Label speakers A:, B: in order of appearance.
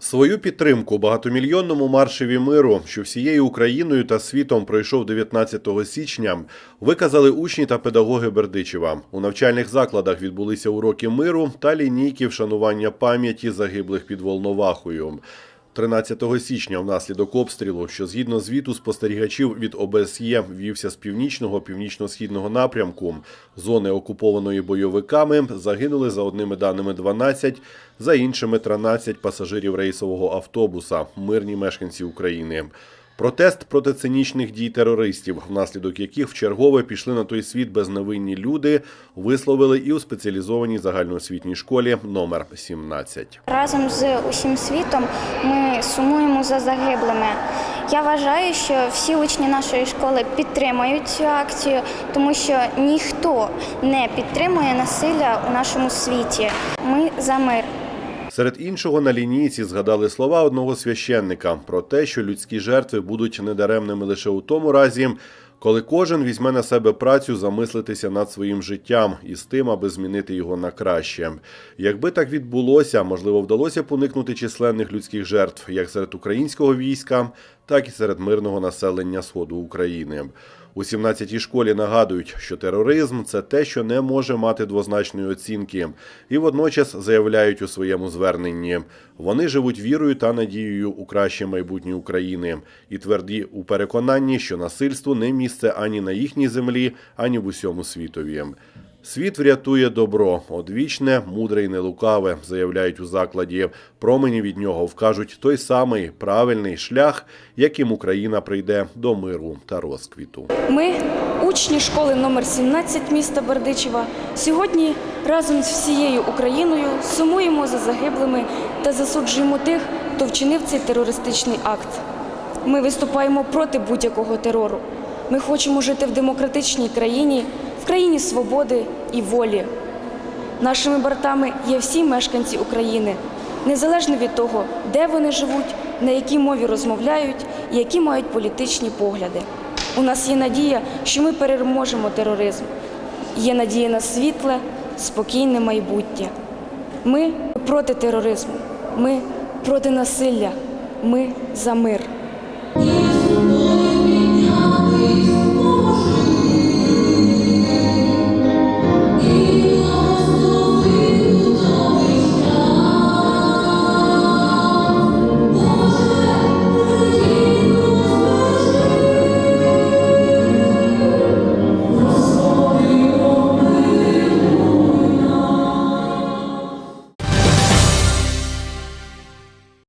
A: Свою підтримку багатомільйонному маршеві миру, що всією Україною та світом пройшов 19 січня, виказали учні та педагоги Бердичева. У навчальних закладах відбулися уроки миру та лінійки вшанування пам'яті загиблих під Волновахою. 13 січня внаслідок обстрілу, що згідно звіту спостерігачів від ОБСЄ вівся з північного північно-східного напрямку зони окупованої бойовиками, загинули за одними даними 12, за іншими 13 пасажирів рейсового автобуса, мирні мешканці України. Протест проти цинічних дій терористів, внаслідок яких вчергове пішли на той світ безневинні люди, висловили і у спеціалізованій загальноосвітній школі номер 17.
B: Разом з усім світом ми сумуємо за загиблими. Я вважаю, що всі учні нашої школи підтримують цю акцію, тому що ніхто не підтримує насилля у нашому світі. Ми за мир.
A: Серед іншого на лінійці згадали слова одного священника про те, що людські жертви будуть недаремними лише у тому разі, коли кожен візьме на себе працю замислитися над своїм життям і з тим, аби змінити його на краще. Якби так відбулося, можливо, вдалося б уникнути численних людських жертв як серед українського війська, так і серед мирного населення сходу України. У 17-й школі нагадують, що тероризм це те, що не може мати двозначної оцінки, і водночас заявляють у своєму зверненні. Вони живуть вірою та надією у краще майбутнє України і тверді у переконанні, що насильству не місце ані на їхній землі, ані в усьому світові. Світ врятує добро, одвічне, мудре й нелукаве, заявляють у закладі. Промені від нього вкажуть той самий правильний шлях, яким Україна прийде до миру та розквіту.
C: Ми, учні школи номер 17 міста Бердичева, сьогодні разом з всією Україною сумуємо за загиблими та засуджуємо тих, хто вчинив цей терористичний акт. Ми виступаємо проти будь-якого терору. Ми хочемо жити в демократичній країні, країні свободи і волі. Нашими братами є всі мешканці України, незалежно від того, де вони живуть, на якій мові розмовляють і які мають політичні погляди. У нас є надія, що ми переможемо тероризм. Є надія на світле, спокійне майбутнє. Ми проти тероризму, ми проти насилля, ми за мир.